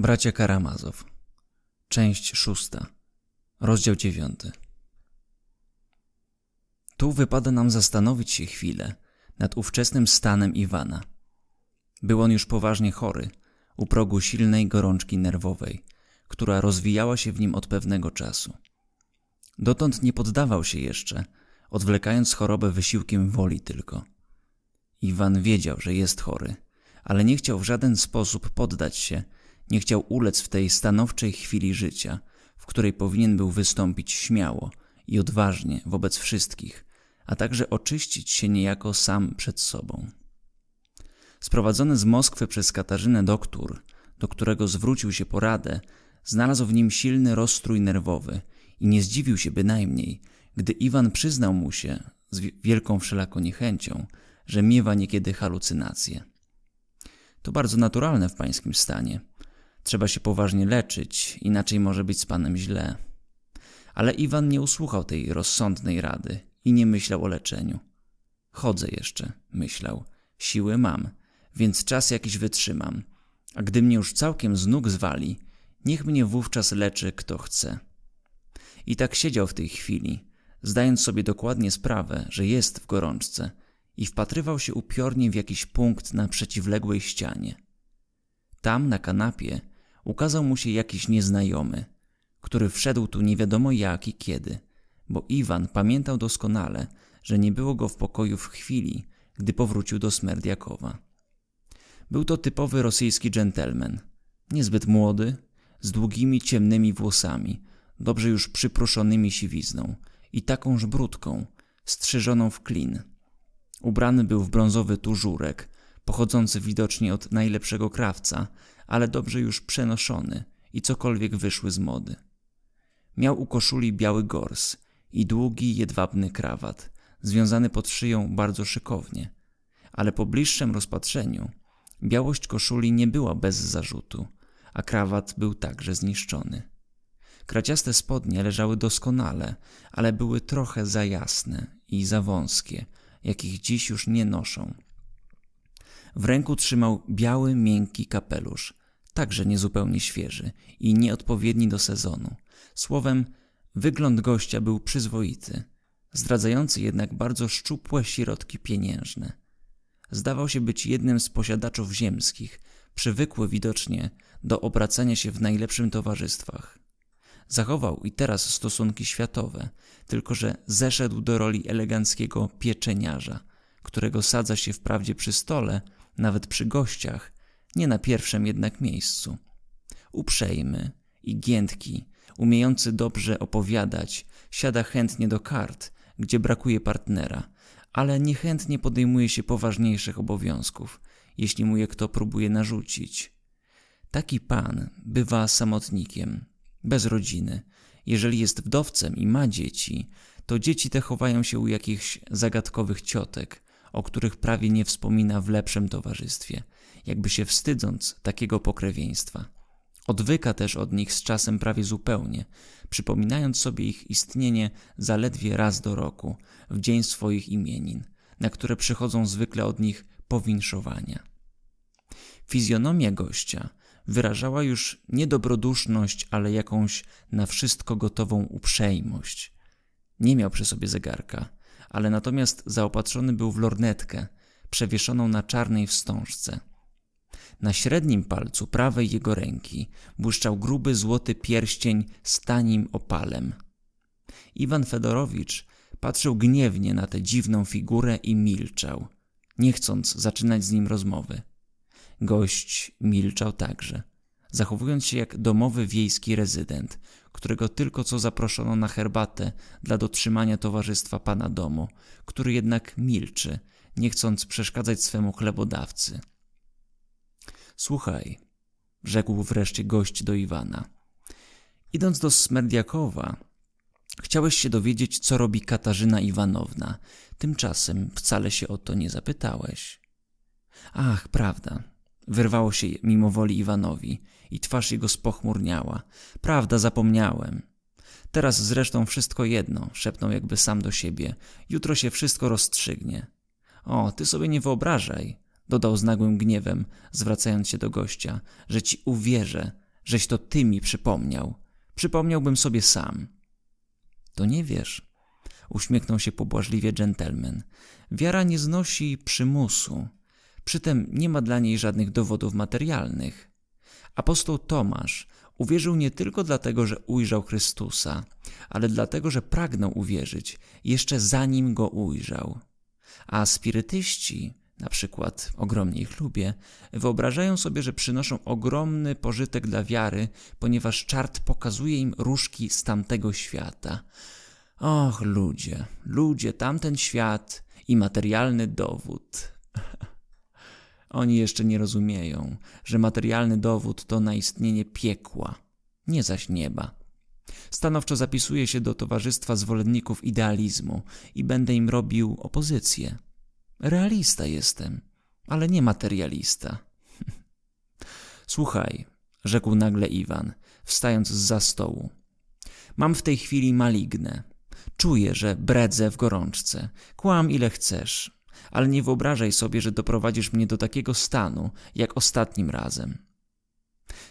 Bracia Karamazow. Część szósta. Rozdział dziewiąty. Tu wypada nam zastanowić się chwilę nad ówczesnym stanem Iwana. Był on już poważnie chory, u progu silnej gorączki nerwowej, która rozwijała się w nim od pewnego czasu. Dotąd nie poddawał się jeszcze, odwlekając chorobę wysiłkiem woli tylko. Iwan wiedział, że jest chory, ale nie chciał w żaden sposób poddać się, nie chciał ulec w tej stanowczej chwili życia, w której powinien był wystąpić śmiało i odważnie wobec wszystkich, a także oczyścić się niejako sam przed sobą. Sprowadzony z Moskwy przez Katarzynę doktor, do którego zwrócił się po radę, znalazł w nim silny rozstrój nerwowy i nie zdziwił się bynajmniej, gdy Iwan przyznał mu się, z wi- wielką wszelako niechęcią, że miewa niekiedy halucynacje. To bardzo naturalne w pańskim stanie. Trzeba się poważnie leczyć, inaczej może być z panem źle. Ale Iwan nie usłuchał tej rozsądnej rady i nie myślał o leczeniu. Chodzę jeszcze, myślał. Siły mam, więc czas jakiś wytrzymam. A gdy mnie już całkiem z nóg zwali, niech mnie wówczas leczy kto chce. I tak siedział w tej chwili, zdając sobie dokładnie sprawę, że jest w gorączce i wpatrywał się upiornie w jakiś punkt na przeciwległej ścianie. Tam, na kanapie, ukazał mu się jakiś nieznajomy, który wszedł tu nie wiadomo jak i kiedy, bo Iwan pamiętał doskonale, że nie było go w pokoju w chwili, gdy powrócił do Smerdiakowa. Był to typowy rosyjski dżentelmen, niezbyt młody, z długimi ciemnymi włosami, dobrze już przypruszonymi siwizną i takąż brudką, strzyżoną w klin. Ubrany był w brązowy tużurek, pochodzący widocznie od najlepszego krawca, ale dobrze już przenoszony i cokolwiek wyszły z mody. Miał u koszuli biały gors i długi, jedwabny krawat, związany pod szyją bardzo szykownie, ale po bliższym rozpatrzeniu białość koszuli nie była bez zarzutu, a krawat był także zniszczony. Kraciaste spodnie leżały doskonale, ale były trochę za jasne i za wąskie, jakich dziś już nie noszą. W ręku trzymał biały, miękki kapelusz, także niezupełnie świeży i nieodpowiedni do sezonu. Słowem, wygląd gościa był przyzwoity, zdradzający jednak bardzo szczupłe środki pieniężne. Zdawał się być jednym z posiadaczów ziemskich, przywykły widocznie do obracania się w najlepszym towarzystwach. Zachował i teraz stosunki światowe, tylko że zeszedł do roli eleganckiego pieczeniarza, którego sadza się wprawdzie przy stole, nawet przy gościach, nie na pierwszym jednak miejscu. Uprzejmy i giętki, umiejący dobrze opowiadać, siada chętnie do kart, gdzie brakuje partnera, ale niechętnie podejmuje się poważniejszych obowiązków, jeśli mu je kto próbuje narzucić. Taki pan bywa samotnikiem, bez rodziny. Jeżeli jest wdowcem i ma dzieci, to dzieci te chowają się u jakichś zagadkowych ciotek, o których prawie nie wspomina w lepszym towarzystwie, jakby się wstydząc takiego pokrewieństwa. Odwyka też od nich z czasem prawie zupełnie, przypominając sobie ich istnienie zaledwie raz do roku, w dzień swoich imienin, na które przychodzą zwykle od nich powinszowania. Fizjonomia gościa wyrażała już nie dobroduszność, ale jakąś na wszystko gotową uprzejmość. Nie miał przy sobie zegarka, ale natomiast zaopatrzony był w lornetkę, przewieszoną na czarnej wstążce. Na średnim palcu prawej jego ręki błyszczał gruby złoty pierścień z tanim opalem. Iwan Fedorowicz patrzył gniewnie na tę dziwną figurę i milczał, nie chcąc zaczynać z nim rozmowy. Gość milczał także, zachowując się jak domowy wiejski rezydent, którego tylko co zaproszono na herbatę dla dotrzymania towarzystwa pana domu, który jednak milczy, nie chcąc przeszkadzać swemu chlebodawcy. Słuchaj, rzekł wreszcie gość do Iwana. Idąc do Smerdiakowa, chciałeś się dowiedzieć, co robi Katarzyna Iwanowna. Tymczasem wcale się o to nie zapytałeś. Ach, prawda. Wyrwało się mimowoli Iwanowi i twarz jego spochmurniała. Prawda, zapomniałem. Teraz zresztą wszystko jedno, szepnął jakby sam do siebie. Jutro się wszystko rozstrzygnie. O, ty sobie nie wyobrażaj, dodał z nagłym gniewem, zwracając się do gościa, że ci uwierzę, żeś to ty mi przypomniał. Przypomniałbym sobie sam. To nie wiesz, uśmiechnął się pobłażliwie dżentelmen. Wiara nie znosi przymusu. Przytem nie ma dla niej żadnych dowodów materialnych. Apostoł Tomasz uwierzył nie tylko dlatego, że ujrzał Chrystusa, ale dlatego, że pragnął uwierzyć jeszcze zanim go ujrzał. A spirytyści, na przykład ogromnie ich lubię, wyobrażają sobie, że przynoszą ogromny pożytek dla wiary, ponieważ czart pokazuje im różki z tamtego świata. Och, ludzie, ludzie, tamten świat i materialny dowód. Oni jeszcze nie rozumieją, że materialny dowód to na istnienie piekła, nie zaś nieba. Stanowczo zapisuję się do towarzystwa zwolenników idealizmu i będę im robił opozycję. Realista jestem, ale nie materialista. Słuchaj, rzekł nagle Iwan, wstając z za stołu. Mam w tej chwili malignę. Czuję, że bredzę w gorączce. Kłam ile chcesz, ale nie wyobrażaj sobie, że doprowadzisz mnie do takiego stanu, jak ostatnim razem.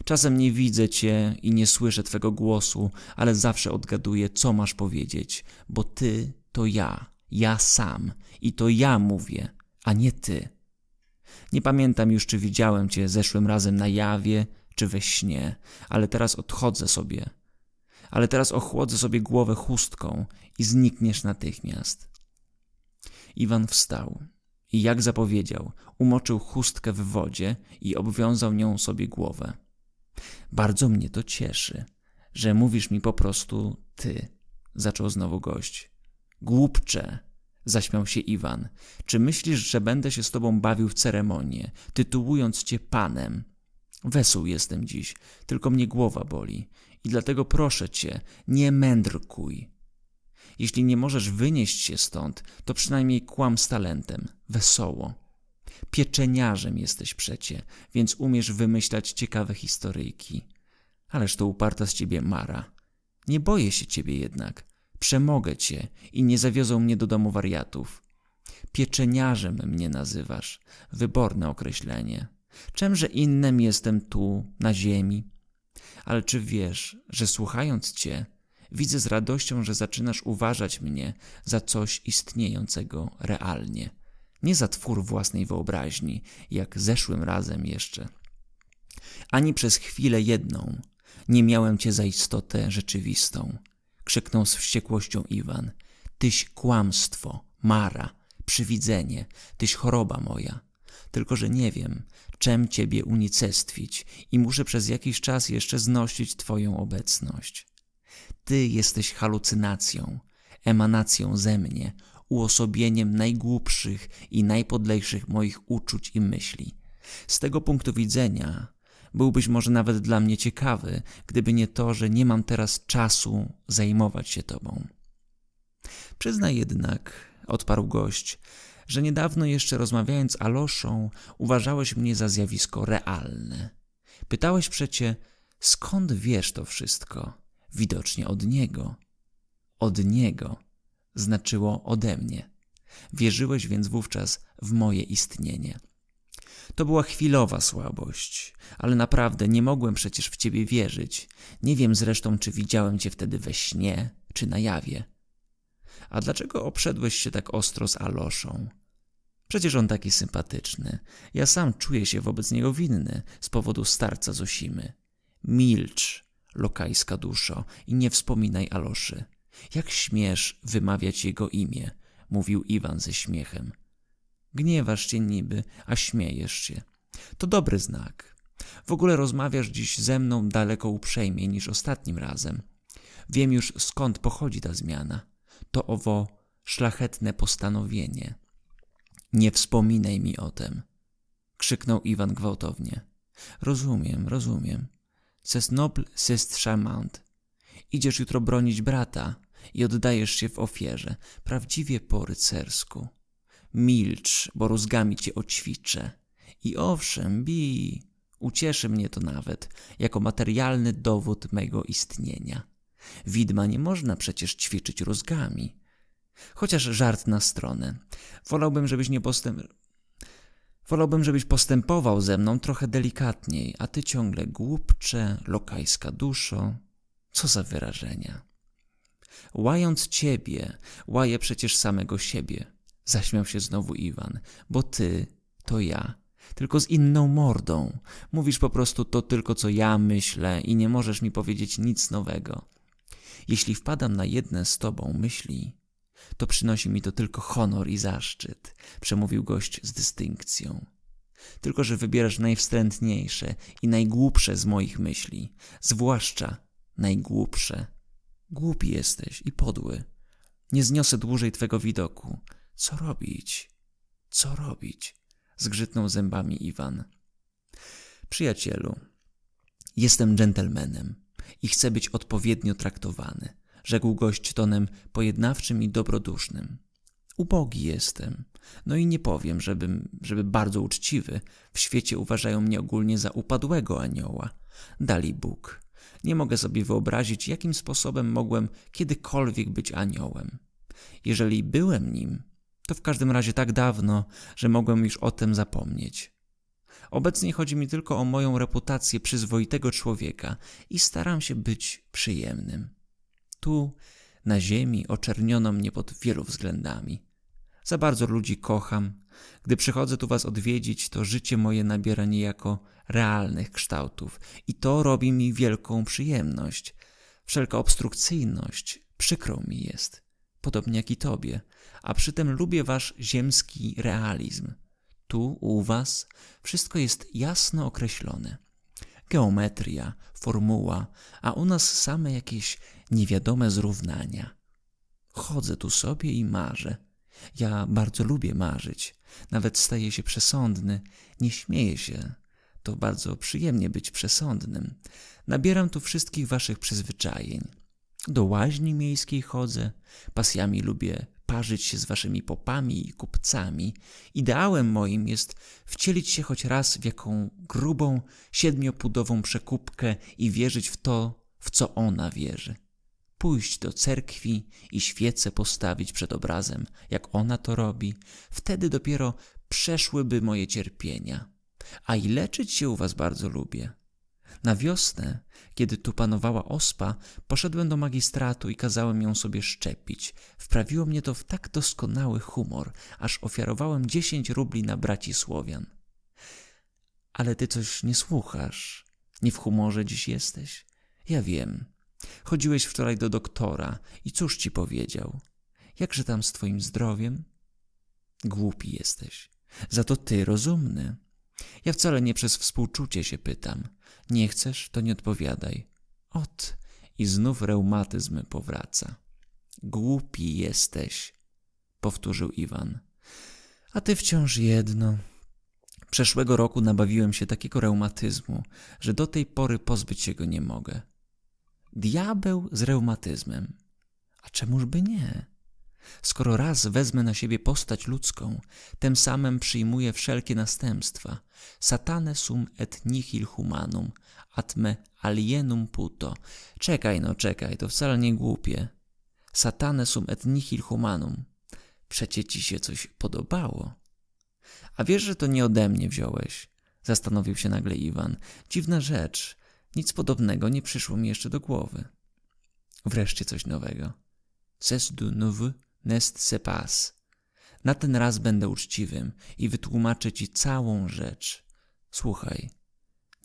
Czasem nie widzę cię i nie słyszę twego głosu, ale zawsze odgaduję, co masz powiedzieć, bo ty to ja, ja sam i to ja mówię, a nie ty. Nie pamiętam już, czy widziałem cię zeszłym razem na jawie, czy we śnie, ale teraz odchodzę sobie. Ale teraz ochłodzę sobie głowę chustką i znikniesz natychmiast. Iwan wstał i jak zapowiedział, umoczył chustkę w wodzie i obwiązał nią sobie głowę. Bardzo mnie to cieszy, że mówisz mi po prostu ty, zaczął znowu gość. Głupcze, zaśmiał się Iwan. Czy myślisz, że będę się z tobą bawił w ceremonię, tytułując cię panem? Wesół jestem dziś, tylko mnie głowa boli i dlatego proszę cię, nie mędrkuj. Jeśli nie możesz wynieść się stąd, to przynajmniej kłam z talentem, wesoło. Pieczeniarzem jesteś przecie, więc umiesz wymyślać ciekawe historyjki. Ależ to uparta z ciebie Mara. Nie boję się ciebie jednak. Przemogę cię i nie zawiozą mnie do domu wariatów. Pieczeniarzem mnie nazywasz. Wyborne określenie. Czemże innym jestem tu, na ziemi? Ale czy wiesz, że słuchając cię, widzę z radością, że zaczynasz uważać mnie za coś istniejącego realnie, nie za twór własnej wyobraźni, jak zeszłym razem jeszcze. Ani przez chwilę jedną nie miałem cię za istotę rzeczywistą. Krzyknął z wściekłością Iwan. Tyś kłamstwo, mara, przywidzenie, tyś choroba moja. Tylko, że nie wiem, czem ciebie unicestwić i muszę przez jakiś czas jeszcze znosić twoją obecność. Ty jesteś halucynacją, emanacją ze mnie, uosobieniem najgłupszych i najpodlejszych moich uczuć i myśli. Z tego punktu widzenia byłbyś może nawet dla mnie ciekawy, gdyby nie to, że nie mam teraz czasu zajmować się tobą. Przyznaj jednak, odparł gość, że niedawno jeszcze rozmawiając z Aloszą uważałeś mnie za zjawisko realne. Pytałeś przecie, skąd wiesz to wszystko? Widocznie od niego. Od niego znaczyło ode mnie. Wierzyłeś więc wówczas w moje istnienie. To była chwilowa słabość, ale naprawdę nie mogłem przecież w ciebie wierzyć. Nie wiem zresztą, czy widziałem cię wtedy we śnie, czy na jawie. A dlaczego obszedłeś się tak ostro z Aloszą? Przecież on taki sympatyczny. Ja sam czuję się wobec niego winny z powodu starca Zosimy. Milcz, lokajska duszo, i nie wspominaj Aloszy. Jak śmiesz wymawiać jego imię? mówił Iwan ze śmiechem. Gniewasz się niby, a śmiejesz się. To dobry znak. W ogóle rozmawiasz dziś ze mną daleko uprzejmiej niż ostatnim razem. Wiem już skąd pochodzi ta zmiana. To owo szlachetne postanowienie. Nie wspominaj mi o tem, krzyknął Iwan gwałtownie. Rozumiem, rozumiem. C'est noble, c'est charmant. Idziesz jutro bronić brata i oddajesz się w ofierze, prawdziwie po rycersku. Milcz, bo rózgami cię oćwiczę. I owszem, bij, ucieszy mnie to nawet, jako materialny dowód mego istnienia. Widma nie można przecież ćwiczyć rózgami. Chociaż żart na stronę. Wolałbym, żebyś nie postęp... Wolałbym, żebyś postępował ze mną trochę delikatniej, a ty ciągle głupcze, lokajska duszo. Co za wyrażenia. Łając ciebie, łaję przecież samego siebie. Zaśmiał się znowu Iwan, bo ty to ja, tylko z inną mordą. Mówisz po prostu to tylko, co ja myślę i nie możesz mi powiedzieć nic nowego. Jeśli wpadam na jedne z tobą myśli, to przynosi mi to tylko honor i zaszczyt, przemówił gość z dystynkcją. Tylko, że wybierasz najwstrętniejsze i najgłupsze z moich myśli, zwłaszcza najgłupsze. Głupi jesteś i podły. Nie zniosę dłużej twego widoku. Co robić? Co robić? Zgrzytnął zębami Iwan. Przyjacielu, jestem dżentelmenem i chcę być odpowiednio traktowany, rzekł gość tonem pojednawczym i dobrodusznym. Ubogi jestem, no i nie powiem, żebym, żeby bardzo uczciwy. W świecie uważają mnie ogólnie za upadłego anioła. Dali Bóg. Nie mogę sobie wyobrazić, jakim sposobem mogłem kiedykolwiek być aniołem. Jeżeli byłem nim, to w każdym razie tak dawno, że mogłem już o tym zapomnieć. Obecnie chodzi mi tylko o moją reputację przyzwoitego człowieka i staram się być przyjemnym. Tu, na ziemi, oczerniono mnie pod wielu względami. Za bardzo ludzi kocham. Gdy przychodzę tu was odwiedzić, to życie moje nabiera niejako realnych kształtów i to robi mi wielką przyjemność. Wszelka obstrukcyjność przykrą mi jest, podobnie jak i tobie, a przy tym lubię wasz ziemski realizm. Tu, u was, wszystko jest jasno określone. Geometria, formuła, a u nas same jakieś niewiadome zrównania. Chodzę tu sobie i marzę. Ja bardzo lubię marzyć. Nawet staję się przesądny. Nie śmieję się. To bardzo przyjemnie być przesądnym. Nabieram tu wszystkich waszych przyzwyczajeń. Do łaźni miejskiej chodzę. Pasjami lubię parzyć się z waszymi popami i kupcami. Ideałem moim jest wcielić się choć raz w jaką grubą, siedmiopudową przekupkę i wierzyć w to, w co ona wierzy pójść do cerkwi i świece postawić przed obrazem, jak ona to robi, wtedy dopiero przeszłyby moje cierpienia. A i leczyć się u was bardzo lubię. Na wiosnę, kiedy tu panowała ospa, poszedłem do magistratu i kazałem ją sobie szczepić. Wprawiło mnie to w tak doskonały humor, aż ofiarowałem dziesięć rubli na braci Słowian. Ale ty coś nie słuchasz. Nie w humorze dziś jesteś? Ja wiem. Chodziłeś wczoraj do doktora i cóż ci powiedział? Jakże tam z twoim zdrowiem? Głupi jesteś. Za to ty rozumny. Ja wcale nie przez współczucie się pytam. Nie chcesz, to nie odpowiadaj. Ot, i znów reumatyzm powraca. Głupi jesteś, powtórzył Iwan. A ty wciąż jedno. Przeszłego roku nabawiłem się takiego reumatyzmu, że do tej pory pozbyć się go nie mogę. Diabeł z reumatyzmem. A czemuż by nie? Skoro raz wezmę na siebie postać ludzką, tym samym przyjmuję wszelkie następstwa. Satane sum et nihil humanum, atme alienum puto. Czekaj no, czekaj, to wcale nie głupie. Satane sum et nihil humanum. Przecie ci się coś podobało. A wiesz, że to nie ode mnie wziąłeś? Zastanowił się nagle Iwan. Dziwna rzecz. Nic podobnego nie przyszło mi jeszcze do głowy. Wreszcie coś nowego. Ces du nouveau nest se passe. Na ten raz będę uczciwym i wytłumaczę ci całą rzecz. Słuchaj,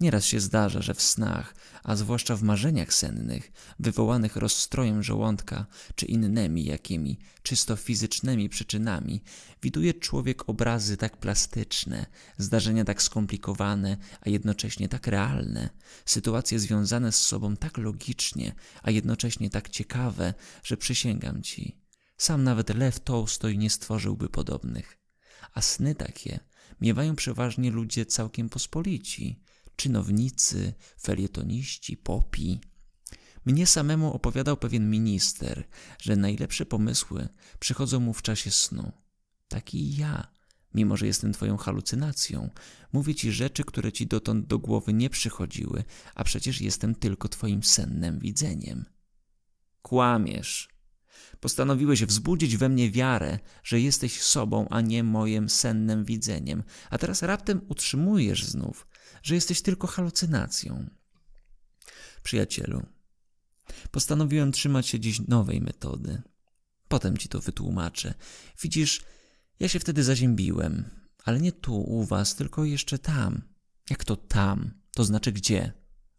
Nieraz się zdarza, że w snach, a zwłaszcza w marzeniach sennych, wywołanych rozstrojem żołądka czy innymi jakimi czysto fizycznymi przyczynami, widuje człowiek obrazy tak plastyczne, zdarzenia tak skomplikowane, a jednocześnie tak realne, sytuacje związane z sobą tak logicznie, a jednocześnie tak ciekawe, że przysięgam ci, sam nawet Lew Tolstoj nie stworzyłby podobnych. A sny takie miewają przeważnie ludzie całkiem pospolici, czynownicy, felietoniści, popi. Mnie samemu opowiadał pewien minister, że najlepsze pomysły przychodzą mu w czasie snu. Taki ja, mimo że jestem twoją halucynacją, mówię ci rzeczy, które ci dotąd do głowy nie przychodziły, a przecież jestem tylko twoim sennem widzeniem. Kłamiesz. Postanowiłeś wzbudzić we mnie wiarę, że jesteś sobą, a nie moim sennym widzeniem, a teraz raptem utrzymujesz znów, że jesteś tylko halucynacją. Przyjacielu, postanowiłem trzymać się dziś nowej metody. Potem ci to wytłumaczę. Widzisz, ja się wtedy zaziębiłem, ale nie tu u was, tylko jeszcze tam. Jak to tam? To znaczy gdzie?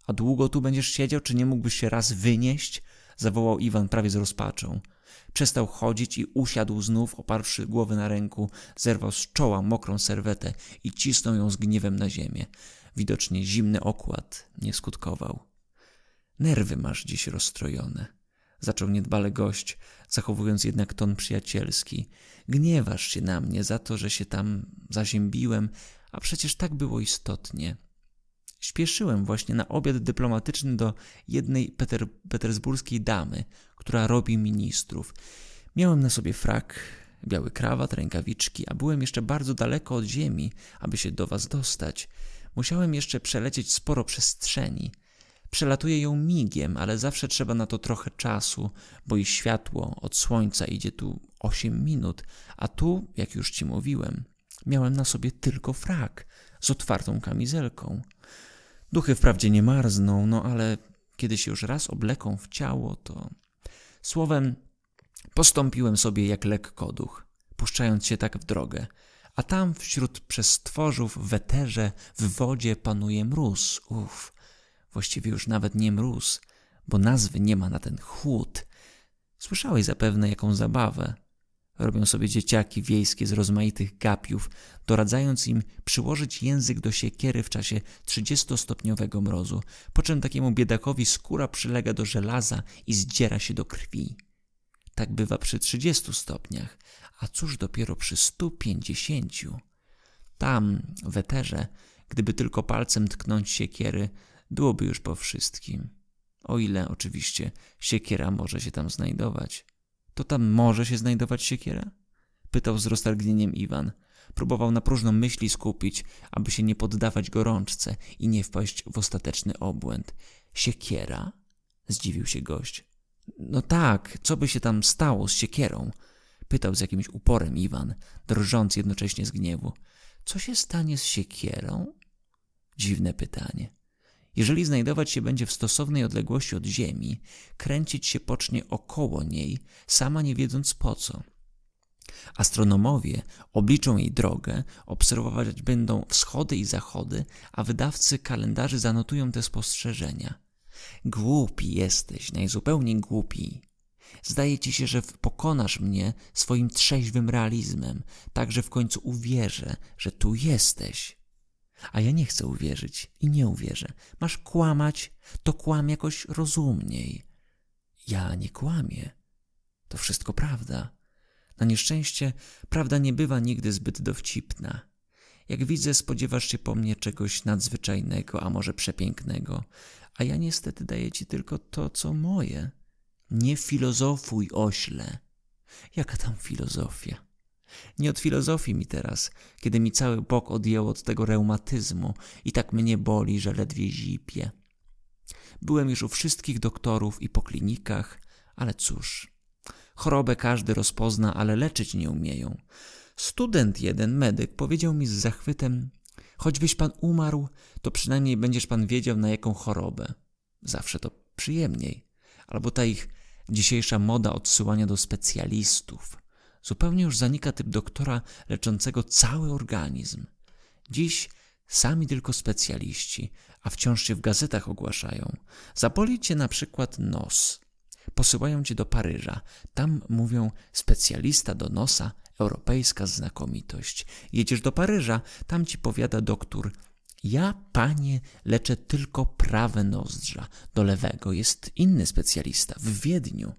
A długo tu będziesz siedział, czy nie mógłbyś się raz wynieść? Zawołał Iwan prawie z rozpaczą. Przestał chodzić i usiadł znów, oparłszy głowę na ręku, zerwał z czoła mokrą serwetę i cisnął ją z gniewem na ziemię. Widocznie zimny okład nie skutkował. Nerwy masz dziś rozstrojone. Zaczął niedbale gość, zachowując jednak ton przyjacielski. Gniewasz się na mnie za to, że się tam zaziębiłem, a przecież tak było istotnie. Śpieszyłem właśnie na obiad dyplomatyczny do jednej peter petersburskiej damy, która robi ministrów. Miałem na sobie frak, biały krawat, rękawiczki, a byłem jeszcze bardzo daleko od ziemi, aby się do was dostać. Musiałem jeszcze przelecieć sporo przestrzeni. Przelatuję ją migiem, ale zawsze trzeba na to trochę czasu, bo i światło od słońca idzie tu osiem minut, a tu, jak już ci mówiłem, miałem na sobie tylko frak z otwartą kamizelką. Duchy wprawdzie nie marzną, no ale kiedy się już raz obleką w ciało, to... Słowem, postąpiłem sobie jak lekkoduch, puszczając się tak w drogę, a tam wśród przestworzów w eterze, w wodzie panuje mróz, uff, właściwie już nawet nie mróz, bo nazwy nie ma na ten chłód. Słyszałeś zapewne jaką zabawę. Robią sobie dzieciaki wiejskie z rozmaitych gapiów, doradzając im przyłożyć język do siekiery w czasie 30-stopniowego mrozu, po czym takiemu biedakowi skóra przylega do żelaza i zdziera się do krwi. Tak bywa przy 30 stopniach, a cóż dopiero przy 150. Tam, w eterze, gdyby tylko palcem tknąć siekiery, byłoby już po wszystkim. O ile oczywiście siekiera może się tam znajdować. To tam może się znajdować siekiera? Pytał z roztargnieniem Iwan. Próbował na próżno myśli skupić, aby się nie poddawać gorączce i nie wpaść w ostateczny obłęd. Siekiera? Zdziwił się gość. No tak, co by się tam stało z siekierą? Pytał z jakimś uporem Iwan, drżąc jednocześnie z gniewu. Co się stanie z siekierą? Dziwne pytanie. Jeżeli znajdować się będzie w stosownej odległości od Ziemi, kręcić się pocznie około niej, sama nie wiedząc po co. Astronomowie obliczą jej drogę, obserwować będą wschody i zachody, a wydawcy kalendarzy zanotują te spostrzeżenia. Głupi jesteś, najzupełniej głupi. Zdaje ci się, że pokonasz mnie swoim trzeźwym realizmem, tak że w końcu uwierzę, że tu jesteś. A ja nie chcę uwierzyć i nie uwierzę. Masz kłamać, to kłam jakoś rozumniej. Ja nie kłamię. To wszystko prawda. Na nieszczęście prawda nie bywa nigdy zbyt dowcipna. Jak widzę, spodziewasz się po mnie czegoś nadzwyczajnego, a może przepięknego, a ja niestety daję ci tylko to, co moje. Nie filozofuj, ośle. Jaka tam filozofia? Nie od filozofii mi teraz, kiedy mi cały bok odjęło od tego reumatyzmu i tak mnie boli, że ledwie zipie. Byłem już u wszystkich doktorów i po klinikach, ale cóż, chorobę każdy rozpozna, ale leczyć nie umieją. Student jeden, medyk, powiedział mi z zachwytem, choćbyś pan umarł, to przynajmniej będziesz pan wiedział na jaką chorobę. Zawsze to przyjemniej. Albo ta ich dzisiejsza moda odsyłania do specjalistów. Zupełnie już zanika typ doktora leczącego cały organizm. Dziś sami tylko specjaliści, a wciąż się w gazetach ogłaszają. Zaboli cię na przykład nos. Posyłają cię do Paryża. Tam mówią specjalista do nosa, europejska znakomitość. Jedziesz do Paryża, tam ci powiada doktor ja, panie, leczę tylko prawe nozdrza. Do lewego jest inny specjalista w Wiedniu.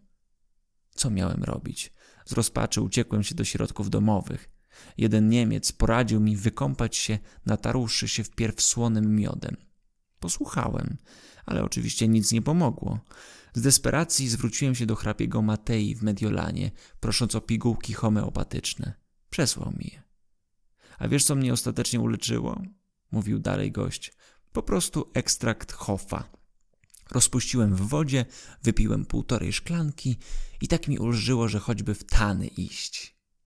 Co miałem robić? Z rozpaczy uciekłem się do środków domowych. Jeden Niemiec poradził mi wykąpać się, natarłszy się wpierw słonym miodem. Posłuchałem, ale oczywiście nic nie pomogło. Z desperacji zwróciłem się do hrabiego Matei w Mediolanie, prosząc o pigułki homeopatyczne. Przesłał mi je. A wiesz, co mnie ostatecznie uleczyło? Mówił dalej gość. Po prostu ekstrakt Hoffa. Rozpuściłem w wodzie, wypiłem półtorej szklanki i tak mi ulżyło, że choćby w tany iść.